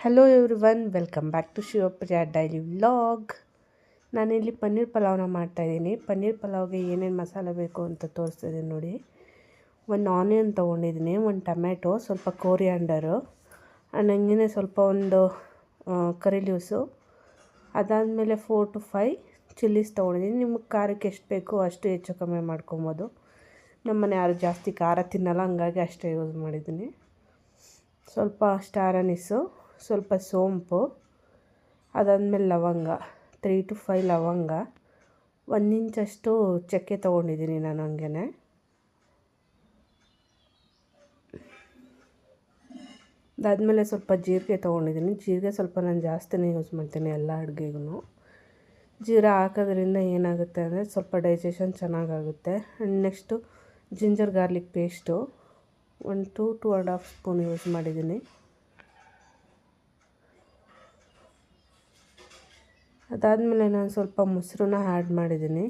Hello everyone welcome back to Shivapriya daily vlog ನಾನಿಲ್ಲಿ ಪನ್ನೀರ್ ಪಲಾವ್ನ ಮಾಡ್ತಾಯಿದ್ದೀನಿ ಪನ್ನೀರ್ ಪಲಾವ್ಗೆ ಏನೇನು ಮಸಾಲೆ ಬೇಕು ಅಂತ ತೋರಿಸ್ತಿದ್ದೀನಿ ನೋಡಿ. ಒಂದು ಆನಿಯನ್ ತೊಗೊಂಡಿದ್ದೀನಿ, ಒಂದು ಟೊಮೆಟೊ ಸ್ವಲ್ಪ ಕೋರಿಯಾಂಡರು ಆ್ಯಂಡ್ ಸ್ವಲ್ಪ ಒಂದು ಕರಿ ಲೀವ್ಸು ಅದಾದಮೇಲೆ ಫೋರ್ ಟು ಫೈವ್ ಚಿಲ್ಲೀಸ್ ತೊಗೊಂಡಿದ್ದೀನಿ. ನಿಮಗೆ ಖಾರಕ್ಕೆ ಎಷ್ಟು ಬೇಕು ಅಷ್ಟು ಹೆಚ್ಚು ಕಮ್ಮಿ ಮಾಡ್ಕೊಬೋದು. ನಮ್ಮನೆ ಯಾರು ಜಾಸ್ತಿ ಖಾರ ತಿನ್ನಲ್ಲ, ಹಂಗಾಗಿ ಅಷ್ಟೇ ಯೂಸ್ ಮಾಡಿದ್ದೀನಿ. ಸ್ವಲ್ಪ ಸ್ಟಾರ್ ಅನಿಸು ಸ್ವಲ್ಪ ಸೋಂಪು, ಅದಾದಮೇಲೆ ಲವಂಗ ತ್ರೀ ಟು ಫೈ ಲವಂಗ. ಒಂದು ಇಂಚಷ್ಟು ಚಕ್ಕೆ ತೊಗೊಂಡಿದ್ದೀನಿ ನಾನು ಹಂಗೆ ಅದಾದಮೇಲೆ ಸ್ವಲ್ಪ ಜೀರಿಗೆ ತೊಗೊಂಡಿದ್ದೀನಿ. ಜೀರಿಗೆ ಸ್ವಲ್ಪ ನಾನು ಜಾಸ್ತಿನೇ ಯೂಸ್ ಮಾಡ್ತೀನಿ ಎಲ್ಲ ಅಡುಗೆಗೂ ಜೀರಾ ಹಾಕೋದ್ರಿಂದ ಏನಾಗುತ್ತೆ ಅಂದರೆ ಸ್ವಲ್ಪ ಡೈಜೆಷನ್ ಚೆನ್ನಾಗಾಗುತ್ತೆ. And next ginger garlic paste ಒಂದು two to and half spoon use ಮಾಡಿದ್ದೀನಿ. ಅದಾದಮೇಲೆ ನಾನು ಸ್ವಲ್ಪ ಮೊಸರನ್ನ ಆ್ಯಡ್ ಮಾಡಿದ್ದೀನಿ.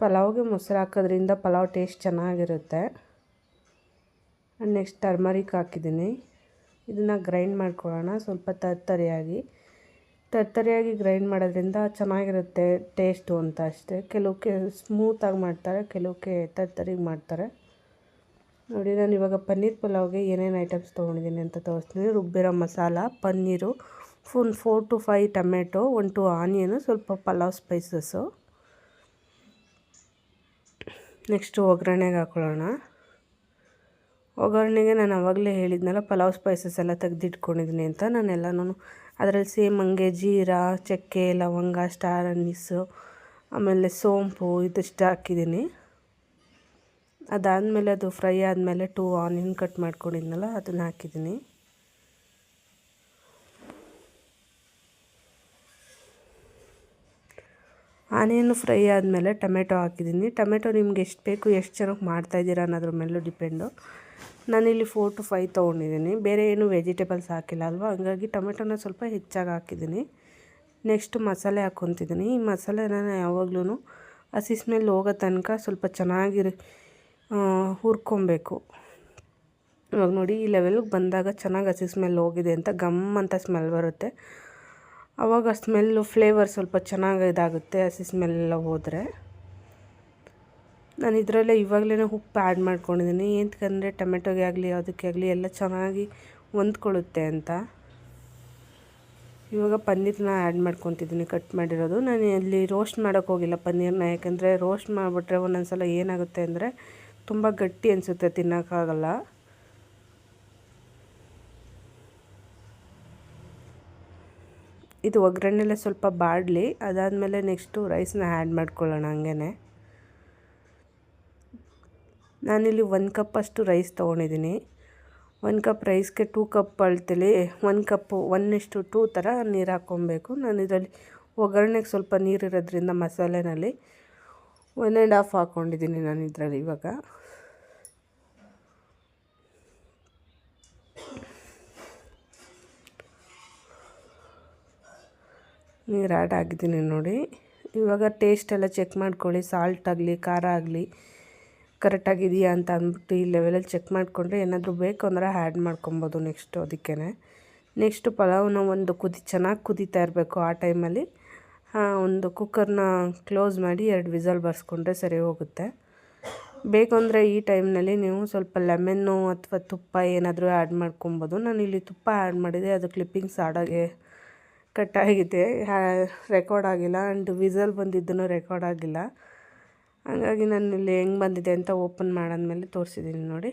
ಪಲಾವ್ಗೆ ಮೊಸರು ಹಾಕೋದ್ರಿಂದ ಪಲಾವ್ ಟೇಸ್ಟ್ ಚೆನ್ನಾಗಿರುತ್ತೆ. ನೆಕ್ಸ್ಟ್ ಟರ್ಮರಿಕ್ ಹಾಕಿದ್ದೀನಿ. ಇದನ್ನು ಗ್ರೈಂಡ್ ಮಾಡ್ಕೊಳ್ಳೋಣ. ಸ್ವಲ್ಪ ತರ್ತರಿಯಾಗಿ. ತರ್ತರಿಯಾಗಿ ಗ್ರೈಂಡ್ ಮಾಡೋದ್ರಿಂದ ಚೆನ್ನಾಗಿರುತ್ತೆ ಟೇಸ್ಟು ಅಂತ ಅಷ್ಟೇ. ಕೆಲವಕ್ಕೆ ಸ್ಮೂತಾಗಿ ಮಾಡ್ತಾರೆ, ಕೆಲವಕ್ಕೆ ತರ್ತರಿಗೆ ಮಾಡ್ತಾರೆ. ನೋಡಿ, ನಾನು ಇವಾಗ ಪನ್ನೀರ್ ಪಲಾವ್ಗೆ ಏನೇನು ಐಟಮ್ಸ್ ತೊಗೊಂಡಿದ್ದೀನಿ ಅಂತ ತೋರಿಸ್ತೀನಿ. ರುಬ್ಬಿರೋ masala, paneer full four to five tomato one to onion ಸ್ವಲ್ಪ ಪಲಾವ್ ಸ್ಪೈಸಸ್ಸು ನೆಕ್ಸ್ಟು ಒಗ್ಗರಣೆಗೆ ಹಾಕೊಳ್ಳೋಣ. ಒಗ್ಗರಣೆಗೆ ನಾನು ಆವಾಗಲೇ ಹೇಳಿದ್ನಲ್ಲ, ಪಲಾವ್ ಸ್ಪೈಸಸ್ ಎಲ್ಲ ತೆಗೆದಿಟ್ಕೊಂಡಿದ್ದೀನಿ ಅಂತ. ನಾನೆಲ್ಲನೂ ಅದರಲ್ಲಿ ಸೇಮ್ ಹಂಗೆ ಜೀರಾ, ಚಕ್ಕೆ, ಲವಂಗ ಸ್ಟಾರ್ ಅನ್ನಿಸು ಆಮೇಲೆ ಸೋಂಪು ಇದಿಷ್ಟು ಹಾಕಿದ್ದೀನಿ. ಅದಾದಮೇಲೆ ಅದು ಫ್ರೈ ಆದಮೇಲೆ ಟೂ ಆನಿಯನ್ ಕಟ್ ಮಾಡ್ಕೊಂಡಿದ್ನಲ್ಲ, ಅದನ್ನು ಹಾಕಿದ್ದೀನಿ. ಆನಿಯನ್ನು ಫ್ರೈ ಆದಮೇಲೆ ಟೊಮೆಟೊ ಹಾಕಿದ್ದೀನಿ. ಟೊಮೆಟೊ ನಿಮ್ಗೆ ಎಷ್ಟು ಬೇಕು, ಎಷ್ಟು ಚೆನ್ನಾಗಿ ಮಾಡ್ತಾಯಿದ್ದೀರಾ ಅನ್ನೋದ್ರ ಮೇಲೂ ಡಿಪೆಂಡು. ನಾನಿಲ್ಲಿ ಫೋರ್ ಟು ಫೈವ್ ತೊಗೊಂಡಿದ್ದೀನಿ. ಬೇರೆ ಏನು ವೆಜಿಟೇಬಲ್ಸ್ ಹಾಕಿಲ್ಲ ಅಲ್ವಾ? ಹಂಗಾಗಿ ಟೊಮೆಟೊನ ಸ್ವಲ್ಪ ಹೆಚ್ಚಾಗಿ ಹಾಕಿದ್ದೀನಿ. ನೆಕ್ಸ್ಟ್ ಮಸಾಲೆ ಹಾಕ್ಕೊತಿದ್ದೀನಿ. ಈ ಮಸಾಲೆನ ಯಾವಾಗ್ಲೂ ಹಸಿ ಸ್ಮೆಲ್ ಹೋಗೋ ತನಕ ಸ್ವಲ್ಪ ಚೆನ್ನಾಗಿ ಹುರ್ಕೊಬೇಕು. ಇವಾಗ ನೋಡಿ, ಈ ಲೆವೆಲ್ಗೆ ಬಂದಾಗ ಚೆನ್ನಾಗಿ ಹಸಿ ಸ್ಮೆಲ್ ಹೋಗಿದೆ ಅಂತ ಗಮ್ ಅಂತ ಸ್ಮೆಲ್ ಬರುತ್ತೆ. ಆವಾಗ ಸ್ಮೆಲ್ಲು ಫ್ಲೇವರ್ ಸ್ವಲ್ಪ ಚೆನ್ನಾಗಿ ಇದಾಗುತ್ತೆ, ಹಸಿ ಸ್ಮೆಲ್ಲೆಲ್ಲ ಹೋದರೆ. ನಾನು ಇದರಲ್ಲೇ ಇವಾಗಲೇ ಉಪ್ಪು ಆ್ಯಡ್ ಮಾಡ್ಕೊಂಡಿದ್ದೀನಿ ಏನಕ್ಕಂದರೆ ಟೊಮೆಟೊಗೆ ಆಗಲಿ, ಅದಕ್ಕೆ ಆಗಲಿ ಎಲ್ಲ ಚೆನ್ನಾಗಿ ಹೊಂದ್ಕೊಳ್ಳುತ್ತೆ ಅಂತ. ಇವಾಗ ಪನ್ನೀರ್ನ ಆ್ಯಡ್ ಮಾಡ್ಕೊತಿದ್ದೀನಿ ಕಟ್ ಮಾಡಿರೋದು. ನಾನು ಇಲ್ಲಿ ರೋಸ್ಟ್ ಮಾಡೋಕ್ಕೆ ಹೋಗಿಲ್ಲ ಪನ್ನೀರ್ನ, ಯಾಕೆಂದರೆ ರೋಸ್ಟ್ ಮಾಡಿಬಿಟ್ರೆ ಒಂದೊಂದು ಸಲ ಏನಾಗುತ್ತೆ ಅಂದರೆ ತುಂಬ ಗಟ್ಟಿ ಅನಿಸುತ್ತೆ ತಿನ್ನೋಕ್ಕಾಗಲ್ಲ. ಇದು ಒಗ್ಗರಣೆಲೆ ಸ್ವಲ್ಪ ಬಾಡಲಿ, ಅದಾದಮೇಲೆ ನೆಕ್ಸ್ಟು ರೈಸ್ನ ಆ್ಯಡ್ ಮಾಡ್ಕೊಳ್ಳೋಣ ಹಂಗೆ ನಾನಿಲ್ಲಿ ಕಪ್ ಅಷ್ಟು ರೈಸ್ ತೊಗೊಂಡಿದ್ದೀನಿ. ಒನ್ ಕಪ್ ರೈಸ್ಗೆ ಟೂ ಕಪ್ ಅಳ್ತೇಲಿ ಒನ್ ಕಪ್ಪು ಒನ್ ಇಷ್ಟು ಟೂ ಥರ ನೀರು ಹಾಕ್ಕೊಬೇಕು. ನಾನು ಇದರಲ್ಲಿ ಒಗ್ಗರಣೆಗೆ ಸ್ವಲ್ಪ ನೀರು ಇರೋದ್ರಿಂದ ಮಸಾಲೆನಲ್ಲಿ ಒನ್ ಆ್ಯಂಡ್ ಹಾಫ್ ಹಾಕ್ಕೊಂಡಿದ್ದೀನಿ ನಾನು ಇದರಲ್ಲಿ ಇವಾಗ. ನೀರು ಆ್ಯಡ್ ಆಗಿದ್ದೀನಿ ನೋಡಿ. ಇವಾಗ ಟೇಸ್ಟ್ ಎಲ್ಲ ಚೆಕ್ ಮಾಡ್ಕೊಳ್ಳಿ. ಸಾಲ್ಟ್ ಆಗಲಿ, ಖಾರ ಆಗಲಿ ಕರೆಕ್ಟಾಗಿದೆಯಾ ಅಂತ ಅಂದ್ಬಿಟ್ಟು ಈ ಲೆವೆಲಲ್ಲಿ ಚೆಕ್ ಮಾಡಿಕೊಂಡ್ರೆ ಏನಾದರೂ ಬೇಕು ಅಂದರೆ ಆ್ಯಡ್ ಮಾಡ್ಕೊಬೋದು ನೆಕ್ಸ್ಟು ಅದಕ್ಕೇ ನೆಕ್ಸ್ಟು ಪಲಾವ್ನ ಒಂದು ಕುದಿ, ಚೆನ್ನಾಗಿ ಕುದೀತಾ ಇರಬೇಕು ಆ ಟೈಮಲ್ಲಿ ಒಂದು ಕುಕ್ಕರ್ನ ಕ್ಲೋಸ್ ಮಾಡಿ ಎರಡು ವಿಸಲ್ ಬರ್ಸ್ಕೊಂಡ್ರೆ ಸರಿ ಹೋಗುತ್ತೆ. ಬೇಕು ಅಂದರೆ ಈ ಟೈಮ್ನಲ್ಲಿ ನೀವು ಸ್ವಲ್ಪ ಲೆಮನ್ನು ಅಥವಾ ತುಪ್ಪ ಏನಾದರೂ ಆ್ಯಡ್ ಮಾಡ್ಕೊಬೋದು. ಇಲ್ಲಿ ತುಪ್ಪ ಆ್ಯಡ್ ಮಾಡಿದೆ. ಅದು ಕ್ಲಿಪ್ಪಿಂಗ್ಸ್ ಆಡೋಗೆ ಕಟ್ಟಾಗಿದೆ. ರೆಕಾರ್ಡ್ ಆಗಿಲ್ಲ. ಆ್ಯಂಡ್ ವಿಸಲ್ ಬಂದಿದ್ದನ್ನು ರೆಕಾರ್ಡ್ ಆಗಿಲ್ಲ. ಹಾಗಾಗಿ ನಾನು ಇಲ್ಲಿ ಹೆಂಗೆ ಬಂದಿದೆ ಅಂತ ಓಪನ್ ಮಾಡಾದ್ಮೇಲೆ ತೋರಿಸಿದ್ದೀನಿ ನೋಡಿ.